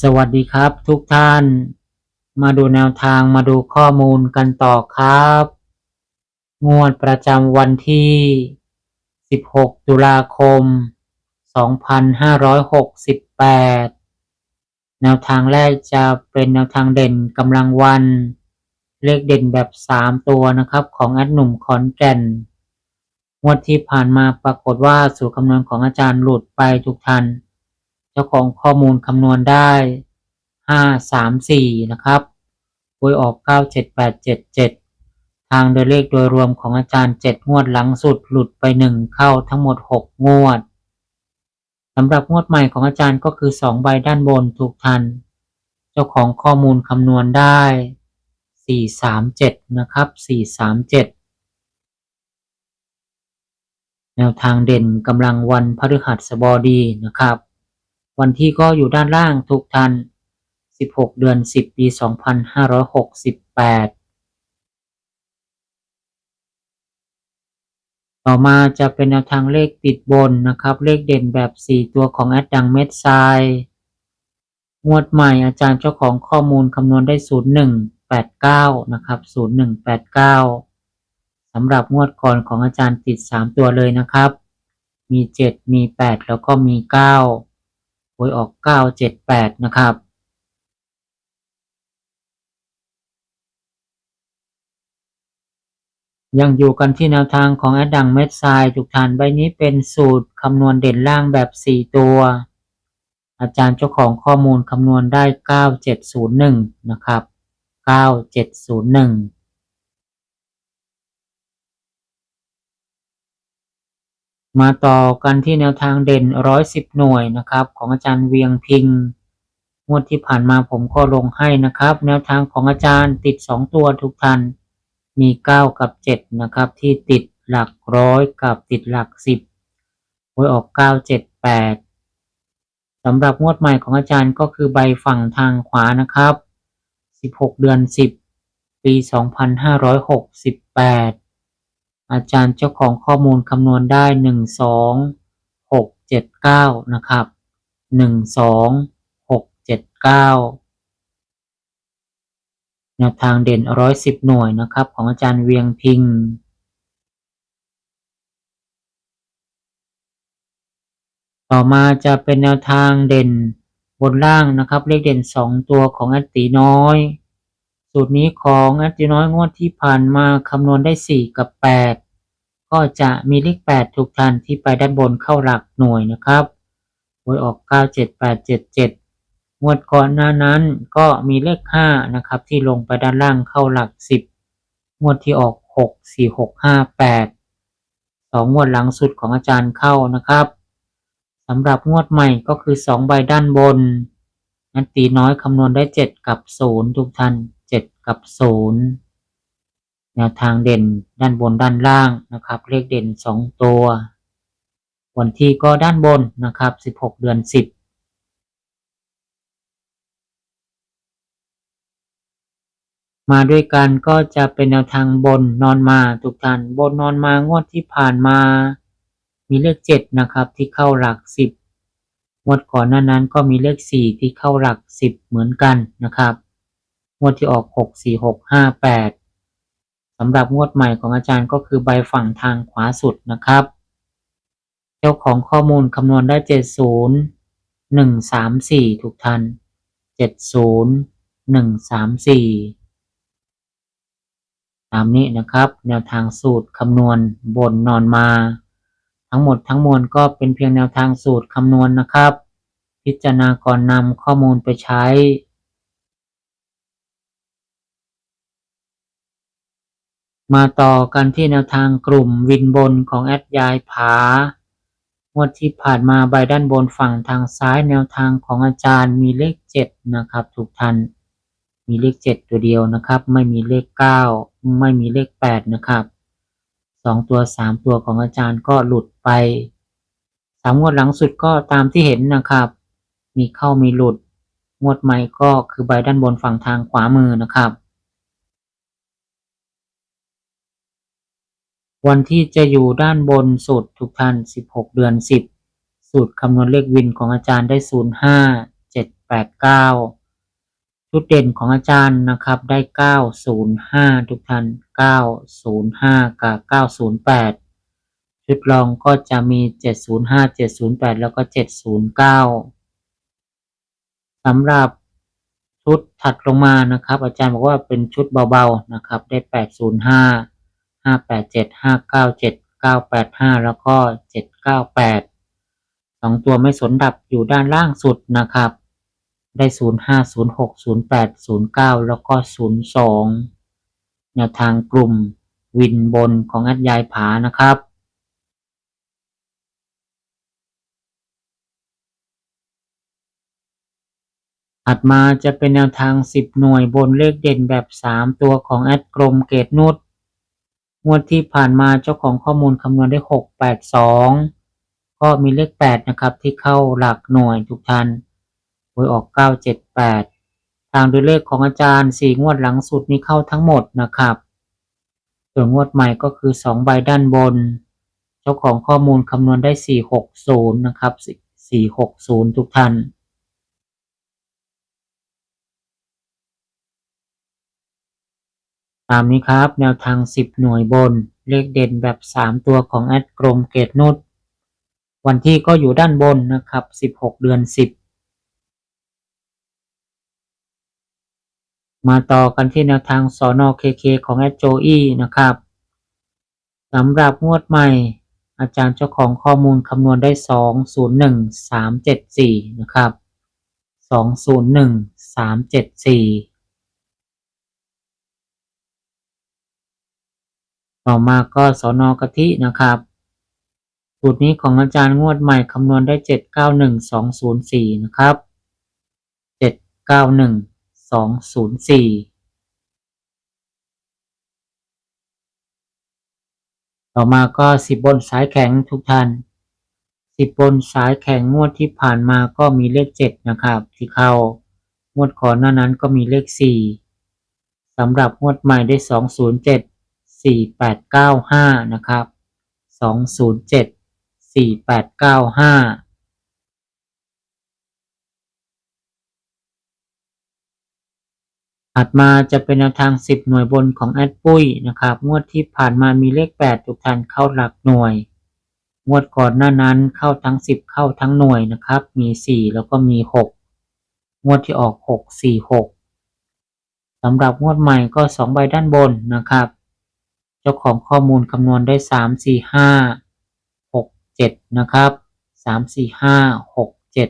สวัสดีครับทุกท่าน มาดูแนวทางมาดูข้อมูลกันต่อครับ งวดประจำวันที่ 16 ตุลาคม 2568 แนวทางแรกจะเป็นแนวทางเด่นกำลังวัน เลขเด่นแบบ 3 ตัวนะครับของแอดหนุ่มขอนแก่น งวดที่ผ่านมาปรากฏว่าสูตรคำนวณของอาจารย์หลุดไปทุกท่าน จ้าของข้อมูลคำนวณได้ห้าสามสี่นะครับหวยออกเก้าเจ็ดแปดเจ็ดเจ็ดทางโดยเลขโดยรวมของอาจารย์เจ็ดงวดหลังสุดหลุดไปหนึ่งเข้าทั้งหมดหกงวดสำหรับงวดใหม่ของอาจารย์ก็คือสองใบด้านบนถูกทัน เจ้าของข้อมูลคำนวณได้สี่สามเจ็ดนะครับสี่สามเจ็ดแนวทางเด่นกำลังวันพฤหัสบดีนะครับ วันที่ก็อยู่ด้านล่างทุกท่าน 16 เดือน 10 ปี 2568 ต่อมาจะเป็นแนวทางเลขติดบนนะครับ เลขเด่นแบบ 4 ตัวของแอดดังเม็ดทรายงวดใหม่อาจารย์เจ้าของข้อมูลคำนวณได้ 0189 นะครับ 0189 สำหรับงวดก่อนของอาจารย์ติด 3 ตัวเลยนะครับ มี 7 มี 8 แล้วก็มี 9 หวยออก978นะครับยังอยู่กันที่แนวทางของแอดดังเม็ดทรายทุกท่านใบนี้เป็นสูตรคำนวณเด่นล่างแบบ 4 ตัว อาจารย์เจ้าของข้อมูลคำนวณได้ 9701 นะครับ 9701 มาต่อกันที่แนวทางเด่น110หน่วยนะครับ ของอาจารย์เวียงพิงงวดที่ผ่านมาผมก็ลงให้นะครับ แนวทางของอาจารย์ติด2ตัวทุกท่านมี9กับ7นะครับ ที่ติดหลักร้อยกับติดหลัก10หวยออก978สำหรับงวดใหม่ของอาจารย์ก็คือใบฝั่งทางขวานะครับ16เดือน10ปี2568อา อาจารย์เจ้าของข้อมูลคำนวณได้ 12679 นะครับ 12679แนวทางเด่น 110 หน่วยนะครับ ของอาจารย์เวียงพิงต่อมาจะเป็นแนวทางเด่นบนล่างนะครับ เลขเด่น 2 ตัวของอัตตีน้อย สูตรนี้ของอัตตีน้อยงวดที่ผ่านมาคำนวณได้ 4 กับ 8 ก็จะมีเลข8ทุกท่านที่ไปด้านบนเข้าหลักหน่วยนะครับหวยออก 97877 งวดก่อนหน้านั้นก็มีเลข 5 นะครับ ที่ลงไปด้านล่างเข้าหลัก 10 งวดที่ออก 6 4 6 5 8 2 งวดหลังสุดของอาจารย์เข้านะครับสำหรับงวดใหม่ก็คือ 2 ใบด้านบน นั้นตีน้อยคำนวณได้ 7 กับ 0 ทุกท่าน 7กับ0แนวทางเด่นด้านบนด้านล่างนะครับ เลขเด่น2ตัว วันที่ก็ด้านบนนะครับ16เดือน10มาด้วยกันก็จะเป็นแนวทางบนนอนมาทุกท่านบนนอนมางวดที่ผ่านมา มีเลขเจ็ดนะครับที่เข้าหลักสิบงวดก่อนหน้านั้นก็มีเลขสี่ที่เข้าหลักสิบเหมือนกันนะครับ งวดที่ออกหกสี่หกห้าแปดสำหรับงวดใหม่ของอาจารย์ก็คือใบฝั่งทางขวาสุดนะครับ เจ้าของข้อมูลคำนวณได้เจ็ดศูนย์หนึ่งสามสี่ทุกท่านเจ็ดศูนย์หนึ่งสามสี่ตามนี้นะครับ แนวทางสูตรคำนวณบนนอนมา ทั้งหมดทั้งมวลก็เป็นเพียงแนวทางสูตรคำนวณนะครับ พิจารณาก่อนนำข้อมูลไปใช้ มาต่อกันที่แนวทางกลุ่มวินบนของแอดยายผางวดที่ผ่านมาใบด้านบนฝั่งทางซ้ายแนวทางของอาจารย์มีเลขเจ็ดนะครับทุกท่านมีเลขเจ็ดตัวเดียวนะครับ ไม่มีเลขเก้าไม่มีเลขแปดนะครับสองตัวสามตัวของอาจารย์ก็หลุดไปสามงวดหลังสุดก็ตามที่เห็นนะครับ มีเข้ามีหลุด งวดใหม่ก็คือใบด้านบนฝั่งทางขวามือนะครับ วันที่จะอยู่ด้านบนสุดทุกท่าน 16 เดือน 10 สูตรคำนวณเลขวินของอาจารย์ได้ 05 789 ชุดเด่นของอาจารย์นะครับได้ 905 ทุกท่าน 905 กับ 908 ชุดรองก็จะมี 705 708 แล้วก็ 709 สำหรับชุดถัดลงมานะครับ อาจารย์บอกว่าเป็นชุดเบาๆนะครับได้ 805 ห้าแปดเจ็ดห้าเก้าเจ็ดเก้าแปดห้าแล้วก็เจ็ดเก้าแปดสองตัวไม่สนดับอยู่ด้านล่างสุดนะครับ ได้ศูนย์ห้าศูนย์หกศูนย์แปดศูนย์เก้าแล้วก็ศูนย์สองแนวทางกลุ่มวินบนของอัดยายผานะครับถัดมาจะเป็นแนวทาง 10 หน่วยบนเลขเด่นแบบ 3 ตัวของแอดกรมเกตนุช งวดที่ผ่านมาเจ้าของข้อมูลคำนวณได้หกแปดสองก็มีเลขแปดนะครับ ที่เข้าหลักหน่วยทุกท่านหวยออกเก้าเจ็ดแปดทางด้วยเลขของอาจารย์สี่งวดหลังสุดนี้เข้าทั้งหมดนะครับ ส่วนงวดใหม่ก็คือสองใบด้านบน เจ้าของข้อมูลคำนวณได้สี่หกศูนย์นะครับสี่หกศูนย์ทุกท่าน ตามนี้ครับ แนวทาง 10 หน่วยบน เลขเด่นแบบ 3 ตัวของแอดกรมเกตนุชวันที่ก็อยู่ด้านบนนะครับ 16 เดือน 10 มาต่อกันที่แนวทางสอนอเคเคของแอดโจอี้นะครับสำหรับงวดใหม่ อาจารย์เจ้าของข้อมูลคำนวณได้ 201374 นะครับ 201374 ต่อมาก็สอนอกะทินะครับ สูตรนี้ของอาจารย์งวดใหม่คำนวณได้เจ็ดเก้าหนึ่งสองศูนย์สี่นะครับเจ็ดเก้าหนึ่งสองศูนย์สี่ต่อมาก็สิบบนสายแข็งทุกท่านสิบบนสายแข็งงวดที่ผ่านมาก็มีเลขเจ็ดนะครับที่เข้างวดก่อนหน้านั้นก็มีเลขสี่สำหรับงวดใหม่ได้ส องศูนย์เจ็ดสี่แปดเก้าห้านะครับสองศูนย์เจ็ดสี่แปดเก้าห้าถัดมาจะเป็นแนวทาง 10 หน่วยบนของแอดปุ้ยนะครับ งวดที่ผ่านมามีเลข 8 ทุกท่านเข้าหลักหน่วย งวดก่อนหน้านั้นเข้าทั้ง 10 เข้าทั้งหน่วยนะครับ มี 4 แล้วก็มี 6 งวดที่ออก 6 4 6สำหรับงวดใหม่ก็ 2 ใบด้านบนนะครับ เจ้าของข้อมูลคำนวณได้สามสี่ห้าหกเจ็ดนะครับสามสี่ห้าหกเจ็ด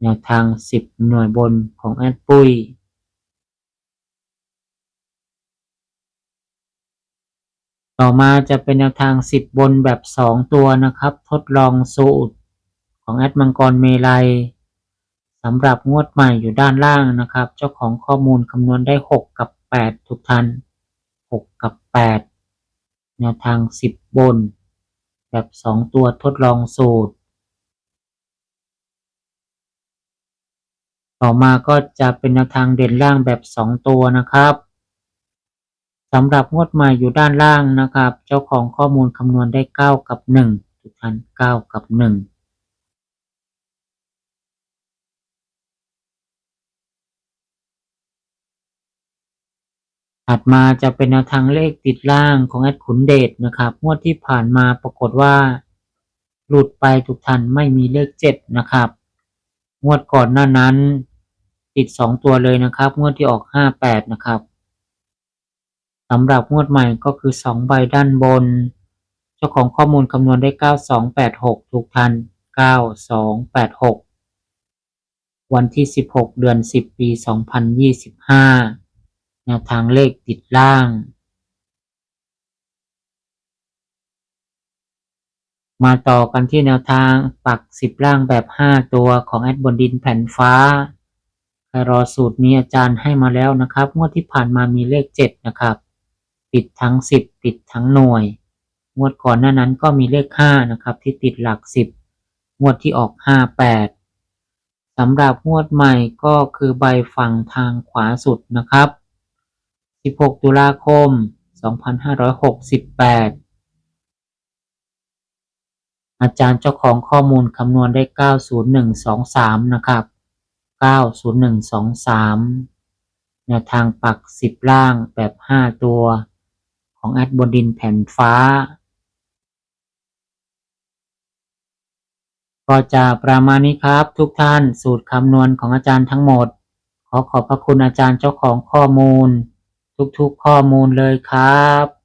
แนวทางสิบหน่วยบนของแอดปุ้ยต่อมาจะเป็นแนวทางสิบบนแบบสองตัวนะครับ ทดลองสูตรของแอดมังกรเมลัยสำหรับงวดใหม่อยู่ด้านล่างนะครับ เจ้าของข้อมูลคำนวณได้หกกับแปดทุกท่าน 6 กับ 8 แนวทาง 10 บน แบบ 2 ตัวทดลองสูตร ต่อมาก็จะเป็นแนวทางเด่นล่างแบบ 2 ตัวนะครับสำหรับงวดใหม่อยู่ด้านล่างนะครับ เจ้าของข้อมูลคำนวณได้ 9 กับ 1 ทุกท่าน 9 กับ 1 ถัดมาจะเป็นแนวทางเลขติดล่างของแอดขุนเดชนะครับ งวดที่ผ่านมาปรากฏว่า หลุดไปทุกท่านไม่มีเลขเจ็ดนะครับ งวดก่อนหน้านั้น ติดสองตัวเลยนะครับ งวดที่ออกห้าแปดนะครับสำหรับงวดใหม่ก็คือสองใบด้านบน เจ้าของข้อมูลคำนวณได้เก้าสองแปดหกทุกท่านเก้าสองแปดหกวันที่สิบหกเดือนสิบปีสองพันยี่สิบห้า แนวทางเลขติดล่าง มาต่อกันที่แนวทางปักสิบล่างแบบห้าตัวของแอดบนดินแผ่นฟ้าใครรอสูตรนี้อาจารย์ให้มาแล้วนะครับงวดที่ผ่านมามีเลขเจ็ดนะครับ ติดทั้งสิบติดทั้งหน่วย งวดก่อนหน้านั้นก็มีเลขห้านะครับ ที่ติดหลักสิบงวดที่ออกห้าแปดสำหรับงวดใหม่ก็คือใบฝั่งทางขวาสุดนะครับ 16 ตุลาคม 2568 อาจารย์เจ้าของข้อมูลคำนวณได้ 90123 นะครับ 90123 แนวทางปัก 10 ล่างแบบ 5 ตัว ของแอดบนดินแผ่นฟ้า ก็จะประมาณนี้ครับทุกท่านสูตรคำนวณของอาจารย์ทั้งหมด ขอขอบพระคุณอาจารย์เจ้าของข้อมูล ทุกๆข้อมูลเลยครับ